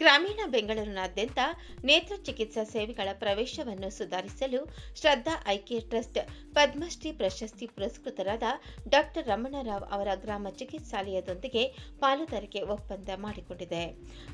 ಗ್ರಾಮೀಣ ಬೆಂಗಳೂರಿನಾದ್ಯಂತ ನೇತ್ರ ಚಿಕಿತ್ಸಾ ಸೇವೆಗಳ ಪ್ರವೇಶವನ್ನು ಸುಧಾರಿಸಲು ಶ್ರದ್ಧಾ ಐಕೇರ್ ಟ್ರಸ್ಟ್ ಪದ್ಮಶ್ರೀ ಪ್ರಶಸ್ತಿ ಪುರಸ್ಕೃತರಾದ ಡಾಕ್ಟರ್ ರಮಣರಾವ್ ಅವರ ಗ್ರಾಮ ಚಿಕಿತ್ಸಾಲಯದೊಂದಿಗೆ ಪಾಲುದಾರಿಕೆ ಒಪ್ಪಂದ ಮಾಡಿಕೊಂಡಿದೆ.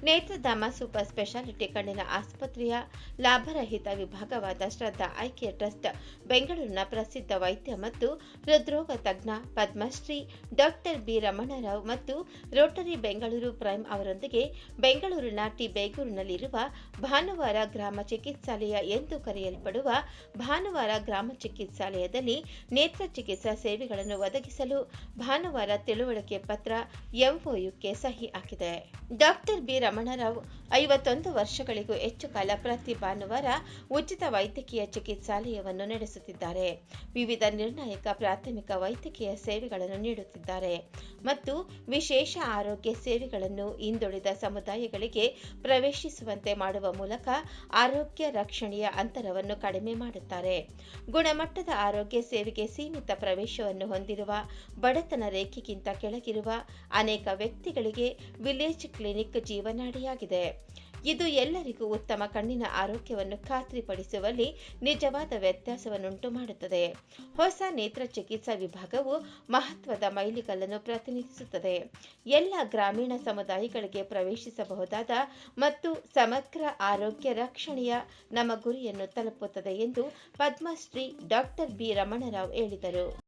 ನೇತ್ರಧಾಮ ಸೂಪರ್ ಸ್ಪೆಷಾಲಿಟಿ ಕಣ್ಣಿನ ಆಸ್ಪತ್ರೆಯ ಲಾಭರಹಿತ ವಿಭಾಗವಾದ ಶ್ರದ್ಧಾ ಐಕೇರ್ ಟ್ರಸ್ಟ್ ಬೆಂಗಳೂರಿನ ಪ್ರಸಿದ್ಧ ವೈದ್ಯ ಮತ್ತು ಹೃದ್ರೋಗ ತಜ್ಞ ಪದ್ಮಶ್ರೀ ಡಾಕ್ಟರ್ ಬಿ ರಮಣರಾವ್ ಮತ್ತು ರೋಟರಿ ಬೆಂಗಳೂರು ಪ್ರೈಮ್ ಅವರೊಂದಿಗೆ ಬೆಂಗಳೂರಿನ ಟಿ ಬೇಗೂರಿನಲ್ಲಿರುವ ಭಾನುವಾರ ಗ್ರಾಮ ಚಿಕಿತ್ಸಾಲಯ ಎಂದು ಕರೆಯಲ್ಪಡುವ ಭಾನುವಾರ ಗ್ರಾಮ ಚಿಕಿತ್ಸಾಲಯದಲ್ಲಿ ನೇತ್ರ ಚಿಕಿತ್ಸಾ ಸೇವೆಗಳನ್ನು ಒದಗಿಸಲು ಭಾನುವಾರ ತಿಳುವಳಿಕೆ ಪತ್ರ, ಎಂಒಯುಕ್ಕೆ ಸಹಿ ಹಾಕಿದೆ. ಡಾಕ್ಟರ್ ಬಿ ರಮಣರಾವ್, ಐವತ್ತೊಂದು ವರ್ಷಗಳಿಗೂ ಹೆಚ್ಚು ಕಾಲ ಪ್ರತಿ ಭಾನುವಾರ ಉಚಿತ ವೈದ್ಯಕೀಯ ಚಿಕಿತ್ಸಾಲಯವನ್ನು ನಡೆಸುತ್ತಿದ್ದಾರೆ. ವಿವಿಧ ನಿರ್ಣಾಯಕ ಪ್ರಾಥಮಿಕ ವೈದ್ಯಕೀಯ ಸೇವೆಗಳನ್ನು ನೀಡುತ್ತಿದ್ದಾರೆ. ಮತ್ತು ವಿಶೇಷ ಆರೋಗ್ಯ ಸೇವೆಗಳನ್ನು ಹಿಂದುಳಿದ ಸಮುದಾಯಗಳಿಗೆ ಪ್ರವೇಶಿಸುವಂತೆ ಮಾಡುವ ಮೂಲಕ ಆರೋಗ್ಯ ರಕ್ಷಣೆಯ ಅಂತರವನ್ನು ಕಡಿಮೆ ಮಾಡುತ್ತಾರೆ. ಗುಣಮಟ್ಟದ ಆರೋಗ್ಯ ಸೇವೆಗೆ ಸೀಮಿತ ಪ್ರವೇಶವನ್ನು ಹೊಂದಿರುವ, ಬಡತನ ರೇಖೆಗಿಂತ ಕೆಳಗಿರುವ ಅನೇಕ ವ್ಯಕ್ತಿಗಳಿಗೆ ವಿಲೇಜ್ ಕ್ಲಿನಿಕ್ ಜೀವನಾಡಿಯಾಗಿದೆ. ಇದು ಎಲ್ಲರಿಗೂ ಉತ್ತಮ ಕಣ್ಣಿನ ಆರೋಗ್ಯವನ್ನು ಖಾತ್ರಿಪಡಿಸುವಲ್ಲಿ ನಿಜವಾದ ವ್ಯತ್ಯಾಸವನ್ನುಂಟು ಮಾಡುತ್ತದೆ. ಹೊಸ ನೇತ್ರ ಚಿಕಿತ್ಸಾ ವಿಭಾಗವು ಮಹತ್ವದ ಮೈಲಿಗಲ್ಲನ್ನು ಪ್ರತಿನಿಧಿಸುತ್ತದೆ. ಎಲ್ಲ ಗ್ರಾಮೀಣ ಸಮುದಾಯಗಳಿಗೆ ಪ್ರವೇಶಿಸಬಹುದಾದ ಮತ್ತು ಸಮಗ್ರ ಆರೋಗ್ಯ ರಕ್ಷಣೆಯ ನಮ್ಮ ಗುರಿಯನ್ನು ತಲುಪುತ್ತದೆ ಎಂದು ಪದ್ಮಶ್ರೀ ಡಾಕ್ಟರ್ ಬಿ ರಮಣರಾವ್ ಹೇಳಿದರು.